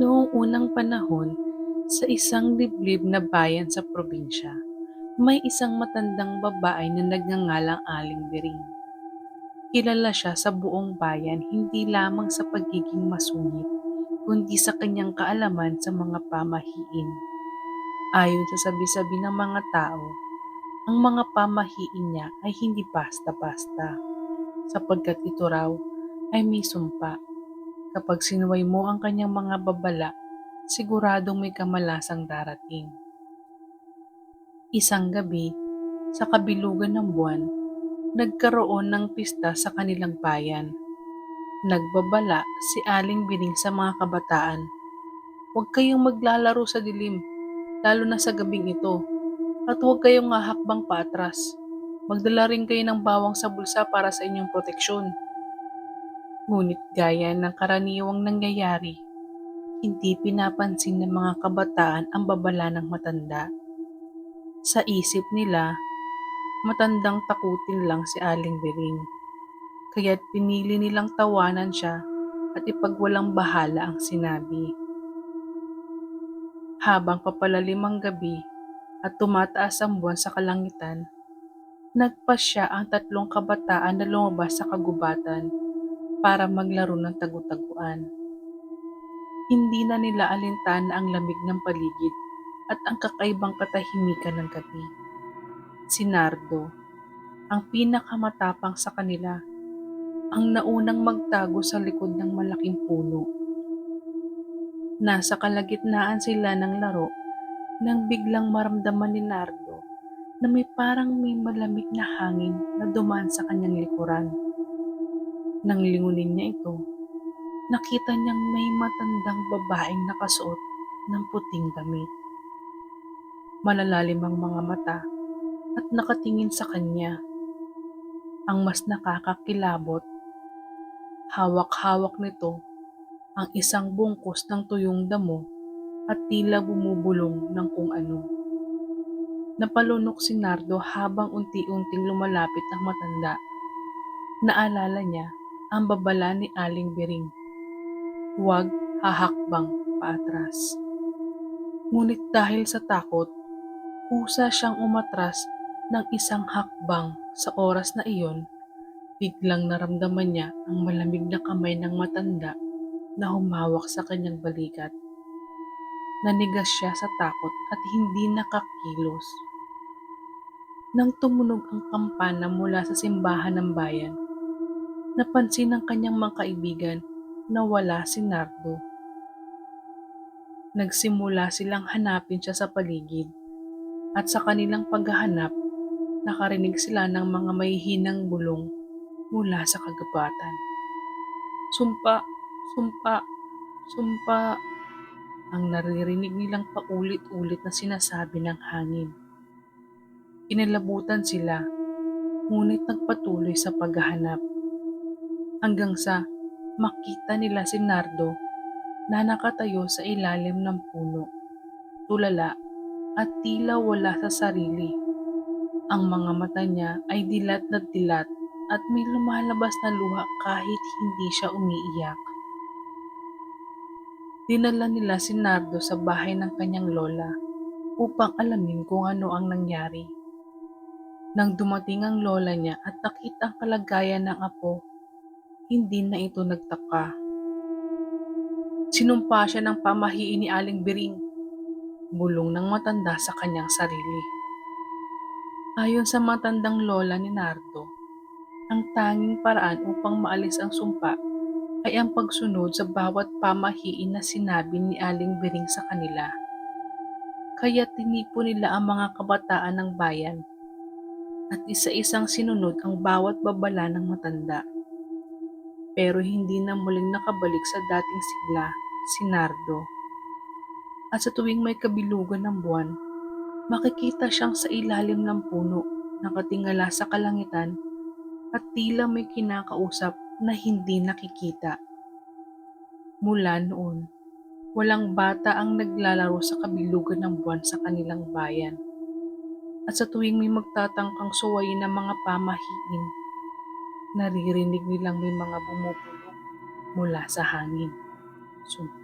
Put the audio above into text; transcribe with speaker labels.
Speaker 1: Noong unang panahon, sa isang liblib na bayan sa probinsya, may isang matandang babae na nagngangalang Aling Biring. Kilala siya sa buong bayan hindi lamang sa pagiging masungit, kundi sa kanyang kaalaman sa mga pamahiin. Ayon sa sabi-sabi ng mga tao, ang mga pamahiin niya ay hindi basta-basta, sapagkat ito raw ay may sumpa. Kapag sinuway mo ang kanyang mga babala, siguradong may kamalasang darating. Isang gabi, sa kabilugan ng buwan, nagkaroon ng pista sa kanilang bayan. Nagbabala si Aling Biring sa mga kabataan. Huwag kayong maglalaro sa dilim, lalo na sa gabing ito. At huwag kayong hahakbang paatras. Magdala rin kayo ng bawang sa bulsa para sa inyong proteksyon. Ngunit gaya ng karaniwang nangyayari, hindi pinapansin ng mga kabataan ang babala ng matanda. Sa isip nila, matandang takutin lang si Aling Bering. Kaya't pinili nilang tawanan siya at ipagwalang bahala ang sinabi. Habang papalalim ang gabi at tumataas ang buwan sa kalangitan, nagpasya ang tatlong kabataan na lumabas sa kagubatan para maglaro ng tagu-taguan. Hindi na nila alintana ang lamig ng paligid at ang kakaibang katahimikan ng gabi. Si Nardo, ang pinakamatapang sa kanila, ang naunang magtago sa likod ng malaking puno. Nasa kalagitnaan sila ng laro nang biglang maramdaman ni Nardo na may parang may malamig na hangin na dumaan sa kanyang likuran. Nang lingunin niya ito, nakita niyang may matandang babaeng nakasuot ng puting damit. Malalalim ang mga mata at nakatingin sa kanya. Ang mas nakakakilabot, hawak-hawak nito ang isang bungkus ng tuyong damo at tila bumubulong ng kung ano. Napalunok si Nardo habang unti-unting lumalapit ang matanda. Naalala niya ang babala ni Aling Bering. Huwag hahakbang paatras. Ngunit dahil sa takot, kusa siyang umatras ng isang hakbang sa oras na iyon, biglang naramdaman niya ang malamig na kamay ng matanda na humawak sa kanyang balikat. Nanigas siya sa takot at hindi nakakilos. Nang tumunog ang kampana mula sa simbahan ng bayan, napansin ng kanyang mga kaibigan na wala si Nardo. Nagsimula silang hanapin siya sa paligid at sa kanilang paghahanap, nakarinig sila ng mga mahihinang bulong mula sa kagubatan. Sumpa, sumpa, sumpa, ang naririnig nilang paulit-ulit na sinasabi ng hangin. Inalabutan sila, ngunit nagpatuloy sa paghahanap. Hanggang sa makita nila si Nardo na nakatayo sa ilalim ng puno, tulala at tila wala sa sarili. Ang mga mata niya ay dilat na dilat at may lumalabas na luha kahit hindi siya umiiyak. Dinala nila si Nardo sa bahay ng kanyang lola upang alamin kung ano ang nangyari. Nang dumating ang lola niya at nakita ang kalagayan ng apo, hindi na ito nagtaka. Sinumpa siya ng pamahiin ni Aling Biring, bulong ng matanda sa kanyang sarili. Ayon sa matandang lola ni Nardo, ang tanging paraan upang maalis ang sumpa ay ang pagsunod sa bawat pamahiin na sinabi ni Aling Biring sa kanila. Kaya tinipo nila ang mga kabataan ng bayan at isa-isang sinunod ang bawat babala ng matanda pero hindi na muling nakabalik sa dating sigla si Nardo. At sa tuwing may kabilugan ng buwan, makikita siyang sa ilalim ng puno, nakatingala sa kalangitan at tila may kinakausap na hindi nakikita. Mula noon, walang bata ang naglalaro sa kabilugan ng buwan sa kanilang bayan. At sa tuwing may magtatangkang suwayin ng mga pamahiin, naririnig nilang may mga bumubulong mula sa hangin. Sumpa.